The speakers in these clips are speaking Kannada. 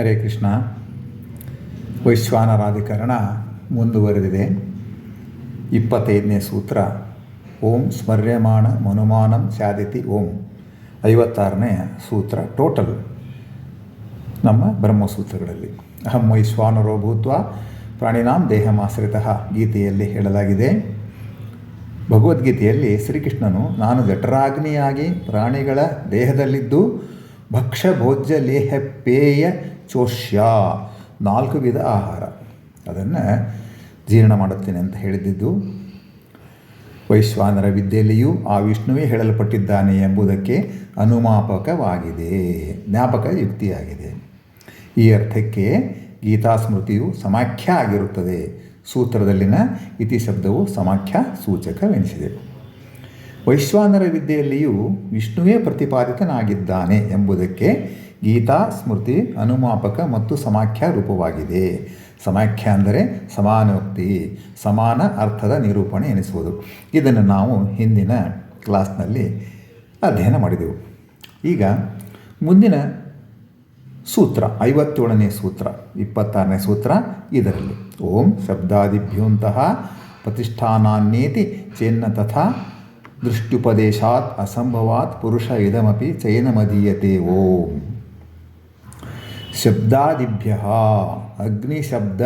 ಹರೇ ಕೃಷ್ಣ. ವೈಶ್ವಾನರಾಧಿಕರಣ ಮುಂದುವರೆದಿದೆ. ಇಪ್ಪತ್ತೈದನೇ ಸೂತ್ರ, ಓಂ ಸ್ಮರ್ಯಮಾಣ ಮನುಮಾನಂ ಸ್ಯಾದಿತಿ ಓಂ. ಐವತ್ತಾರನೇ ಸೂತ್ರ, ಟೋಟಲ್ ನಮ್ಮ ಬ್ರಹ್ಮಸೂತ್ರಗಳಲ್ಲಿ. ಅಹಂ ವೈಶ್ವಾನರೋ ಭೂತ್ವ ಪ್ರಾಣಿನಾಂ ದೇಹಮಾಶ್ರಿತ ಗೀತೆಯಲ್ಲಿ ಹೇಳಲಾಗಿದೆ. ಭಗವದ್ಗೀತೆಯಲ್ಲಿ ಶ್ರೀಕೃಷ್ಣನು, ನಾನು ಜಠರಾಗ್ನಿಯಾಗಿ ಪ್ರಾಣಿಗಳ ದೇಹದಲ್ಲಿದ್ದು ಭಕ್ಷ್ಯ ಲೇಹ ಪೇಯ ಚೋಷ್ಯ. ನಾಲ್ಕು ವಿಧ ಆಹಾರ. ಅದನ್ನು ಜೀರ್ಣ ಮಾಡುತ್ತೇನೆ ಅಂತ ಹೇಳಿದ್ದು, ವೈಶ್ವಾನರ ವಿದ್ಯೆಯಲ್ಲಿಯೂ ಆ ವಿಷ್ಣುವೇ ಹೇಳಲ್ಪಟ್ಟಿದ್ದಾನೆ ಎಂಬುದಕ್ಕೆ ಅನುಮಾಪಕವಾಗಿದೆ, ಜ್ಞಾಪಕ ಯುಕ್ತಿಯಾಗಿದೆ. ಈ ಅರ್ಥಕ್ಕೆ ಗೀತಾ ಸ್ಮೃತಿಯು ಸಮಾಖ್ಯ ಆಗಿರುತ್ತದೆ. ಸೂತ್ರದಲ್ಲಿನ ಇತಿ ಶಬ್ದವು ಸಮಾಖ್ಯ ಸೂಚಕವೆನಿಸಿದೆ. ವೈಶ್ವಾನರ ವಿದ್ಯೆಯಲ್ಲಿಯೂ ವಿಷ್ಣುವೇ ಪ್ರತಿಪಾದಿತನಾಗಿದ್ದಾನೆ ಎಂಬುದಕ್ಕೆ ಗೀತಾ, ಸ್ಮೃತಿ, ಅನುಮಾಪಕ ಮತ್ತು ಸಮಾಖ್ಯ ರೂಪವಾಗಿದೆ. ಸಮಾಖ್ಯ ಅಂದರೆ ಸಮಾನೋಕ್ತಿ, ಸಮಾನ ಅರ್ಥದ ನಿರೂಪಣೆ ಎನಿಸುವುದು. ಇದನ್ನು ನಾವು ಹಿಂದಿನ ಕ್ಲಾಸ್ನಲ್ಲಿ ಅಧ್ಯಯನ ಮಾಡಿದೆವು. ಈಗ ಮುಂದಿನ ಸೂತ್ರ, ಐವತ್ತೇಳನೇ ಸೂತ್ರ, ಇಪ್ಪತ್ತಾರನೇ ಸೂತ್ರ ಇದರಲ್ಲಿ. ಓಂ ಶಬ್ದಾದಿಭ್ಯೋಂತಹ ಪ್ರತಿಷ್ಠಾನಾನ್ಯೇತಿ ಚೇನ್ನ ತಥಾ ದೃಷ್ಟ್ಯುಪದೇಶಾತ್ ಅಸಂಭವಾತ್ ಪುರುಷ ಇದಮಪಿ ಚೈನಮದೀಯತೆ ಓಂ. ಶಬ್ದಾದಿಭ್ಯ, ಅಗ್ನಿಶಬ್ದ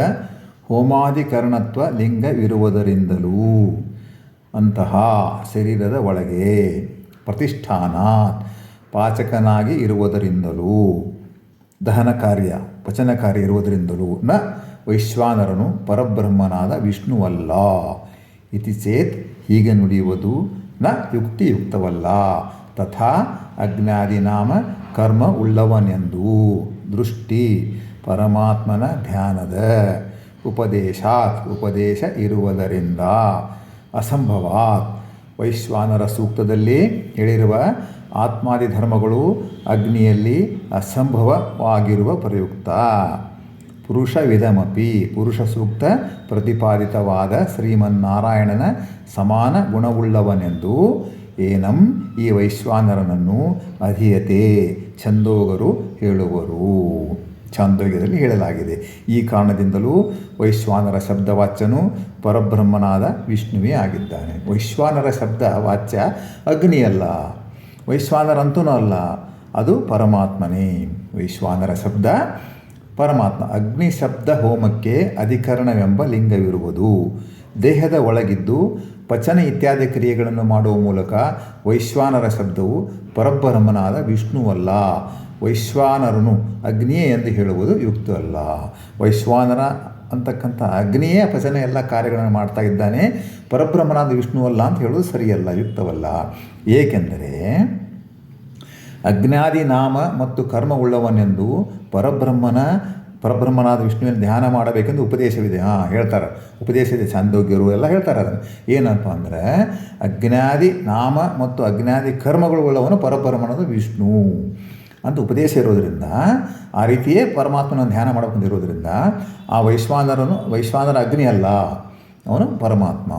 ಹೋಮಾದಿಕರಣತ್ವ ಲಿಂಗವಿರುವುದರಿಂದಲೂ ಅಂತಹ ಶರೀರದ ಒಳಗೆ ಪ್ರತಿಷ್ಠಾನ ಪಾಚಕನಾಗಿ ಇರುವುದರಿಂದಲೂ ದಹನ ಕಾರ್ಯ ಪಚನ ಕಾರ್ಯ ಇರುವುದರಿಂದಲೂ ನ ವೈಶ್ವಾನರನು ಪರಬ್ರಹ್ಮನಾದ ವಿಷ್ಣುವಲ್ಲ. ಇತಿ ಚೇತ್ ಹೀಗೆ ನುಡಿಯುವುದು ನ ಯುಕ್ತಿಯುಕ್ತವಲ್ಲ ತಥಾ ಅಜ್ಞಾದಿನಾಮ ಕರ್ಮ ಉಳ್ಳವನೆಂದು. ದೃಷ್ಟಿ ಪರಮಾತ್ಮನ ಧ್ಯಾನದ. ಉಪದೇಶಾತ್ ಉಪದೇಶ ಇರುವುದರಿಂದ. ಅಸಂಭವಾತ್ ವೈಶ್ವಾನರ ಸೂಕ್ತದಲ್ಲಿ ಹೇಳಿರುವ ಆತ್ಮಾದಿ ಧರ್ಮಗಳು ಅಗ್ನಿಯಲ್ಲಿ ಅಸಂಭವವಾಗಿರುವ ಪ್ರಯುಕ್ತ. ಪುರುಷ ವಿಧಮಪಿ ಪುರುಷ ಸೂಕ್ತ ಪ್ರತಿಪಾದಿತವಾದ ಶ್ರೀಮನ್ನಾರಾಯಣನ ಸಮಾನ ಗುಣವುಳ್ಳವನೆಂದು ಏನಂ ಈ ವೈಶ್ವಾನರನನ್ನು ಅಧೀಯತೆ ಛಂದೋಗರು ಹೇಳುವರು. ಛಾಂದೋಗ್ಯದಲ್ಲಿ ಹೇಳಲಾಗಿದೆ. ಈ ಕಾರಣದಿಂದಲೂ ವೈಶ್ವಾನರ ಶಬ್ದವಾಚ್ಯನು ಪರಬ್ರಹ್ಮನಾದ ವಿಷ್ಣುವೇ ಆಗಿದ್ದಾನೆ. ವೈಶ್ವಾನರ ಶಬ್ದ ವಾಚ್ಯ ಅಗ್ನಿಯಲ್ಲ, ವೈಶ್ವಾನರಂತೂ ಅಲ್ಲ, ಅದು ಪರಮಾತ್ಮನೇ. ವೈಶ್ವಾನರ ಶಬ್ದ ಪರಮಾತ್ಮ ಅಗ್ನಿ ಶಬ್ದ ಹೋಮಕ್ಕೆ ಅಧಿಕರಣವೆಂಬ ಲಿಂಗವಿರುವುದು. ದೇಹದ ಒಳಗಿದ್ದು ಪಚನ ಇತ್ಯಾದಿ ಕ್ರಿಯೆಗಳನ್ನು ಮಾಡುವ ಮೂಲಕ ವೈಶ್ವಾನರ ಶಬ್ದವು ಪರಬ್ರಹ್ಮನಾದ ವಿಷ್ಣುವಲ್ಲ. ವೈಶ್ವಾನರನು ಅಗ್ನಿಯೇ ಎಂದು ಹೇಳುವುದು ಯುಕ್ತವಲ್ಲ. ವೈಶ್ವಾನರ ಅಂತಕ್ಕಂಥ ಅಗ್ನಿಯೇ ಪಚನ ಎಲ್ಲ ಕಾರ್ಯಗಳನ್ನು ಮಾಡ್ತಾ ಇದ್ದಾನೆ, ಪರಬ್ರಹ್ಮನಾದ ವಿಷ್ಣುವಲ್ಲ ಅಂತ ಹೇಳೋದು ಸರಿಯಲ್ಲ, ಯುಕ್ತವಲ್ಲ. ಏಕೆಂದರೆ ಅಜ್ಞಾದಿ ನಾಮ ಮತ್ತು ಕರ್ಮವುಳ್ಳವನೆಂದು ಪರಬ್ರಹ್ಮನ, ಪರಬ್ರಹ್ಮನಾದ ವಿಷ್ಣುವಿನ ಧ್ಯಾನ ಮಾಡಬೇಕೆಂದು ಉಪದೇಶವಿದೆ. ಹಾಂ, ಹೇಳ್ತಾರೆ. ಉಪದೇಶ ಇದೆ ಚಾಂದೋಗ್ಯರು ಎಲ್ಲ ಹೇಳ್ತಾರೆ ಅದನ್ನು. ಏನಪ್ಪ ಅಂದರೆ, ಅಜ್ಞಾದಿ ನಾಮ ಮತ್ತು ಅಜ್ಞಾದಿ ಕರ್ಮಗಳು ಉಳ್ಳವನು ಪರಬ್ರಹ್ಮನಾದ ವಿಷ್ಣು ಅಂತ ಉಪದೇಶ ಇರೋದರಿಂದ, ಆ ರೀತಿಯೇ ಪರಮಾತ್ಮನ ಧ್ಯಾನ ಮಾಡಬೇಕಂದಿರೋದ್ರಿಂದ ಆ ವೈಶ್ವಾನರನು ವೈಶ್ವಾನರ ಅಗ್ನಿ ಅಲ್ಲ, ಅವನು ಪರಮಾತ್ಮ.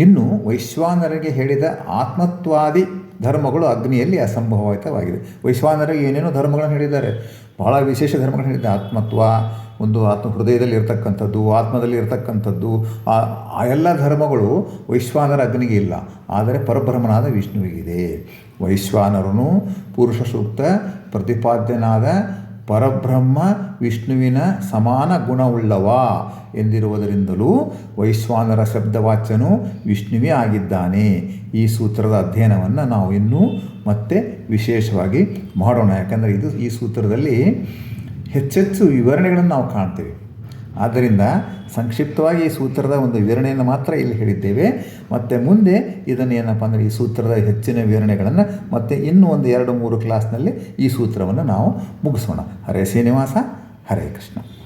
ಇನ್ನು ವೈಶ್ವಾನರಿಗೆ ಹೇಳಿದ ಆತ್ಮತ್ವಾದಿ ಧರ್ಮಗಳು ಅಗ್ನಿಯಲ್ಲಿ ಅಸಂಭವಿತವಾಗಿದೆ ವೈಶ್ವಾನರು ಏನೇನೋ ಧರ್ಮಗಳನ್ನು ಹೇಳಿದ್ದಾರೆ. ಬಹಳ ವಿಶೇಷ ಧರ್ಮಗಳನ್ನು ಹೇಳಿದ್ದಾರೆ. ಆತ್ಮತ್ವ, ಒಂದು ಆತ್ಮ ಹೃದಯದಲ್ಲಿ ಇರತಕ್ಕಂಥದ್ದು ಆತ್ಮದಲ್ಲಿ ಇರತಕ್ಕಂಥದ್ದು ಆ ಎಲ್ಲ ಧರ್ಮಗಳು ವೈಶ್ವಾನರ ಅಗ್ನಿಗೆ ಇಲ್ಲ. ಆದರೆ ಪರಬ್ರಹ್ಮನಾದ ವಿಷ್ಣುವಿಗಿದೆ. ವೈಶ್ವಾನರನು ಪುರುಷ ಸೂಕ್ತ ಪ್ರತಿಪಾದ್ಯನಾದ ಪರಬ್ರಹ್ಮ ವಿಷ್ಣುವಿನ ಸಮಾನ ಗುಣವುಳ್ಳವ ಎಂದಿರುವುದರಿಂದಲೂ ವೈಶ್ವಾನರ ಶಬ್ದವಾಚ್ಯನು ವಿಷ್ಣುವೇ ಆಗಿದ್ದಾನೆ. ಈ ಸೂತ್ರದ ಅಧ್ಯಯನವನ್ನು ನಾವು ಇನ್ನೂ ಮತ್ತೆ ವಿಶೇಷವಾಗಿ ಮಾಡೋಣ. ಯಾಕಂದರೆ ಇದು ಈ ಸೂತ್ರದಲ್ಲಿ ಹೆಚ್ಚೆಚ್ಚು ವಿವರಣೆಗಳನ್ನು ನಾವು ಕಾಣ್ತೇವೆ. ಆದ್ದರಿಂದ ಸಂಕ್ಷಿಪ್ತವಾಗಿ ಈ ಸೂತ್ರದ ಒಂದು ವಿವರಣೆಯನ್ನು ಮಾತ್ರ ಇಲ್ಲಿ ಹೇಳಿದ್ದೇವೆ. ಮತ್ತು ಮುಂದೆ ಇದನ್ನು ಏನಪ್ಪ ಅಂದರೆ ಈ ಸೂತ್ರದ ಹೆಚ್ಚಿನ ವಿವರಣೆಗಳನ್ನು ಮತ್ತು ಇನ್ನೂ ಒಂದು ಎರಡು ಮೂರು ಕ್ಲಾಸ್ನಲ್ಲಿ ಈ ಸೂತ್ರವನ್ನು ನಾವು ಮುಗಿಸೋಣ. ಹರೇ ಶ್ರೀನಿವಾಸ, ಹರೇ ಕೃಷ್ಣ.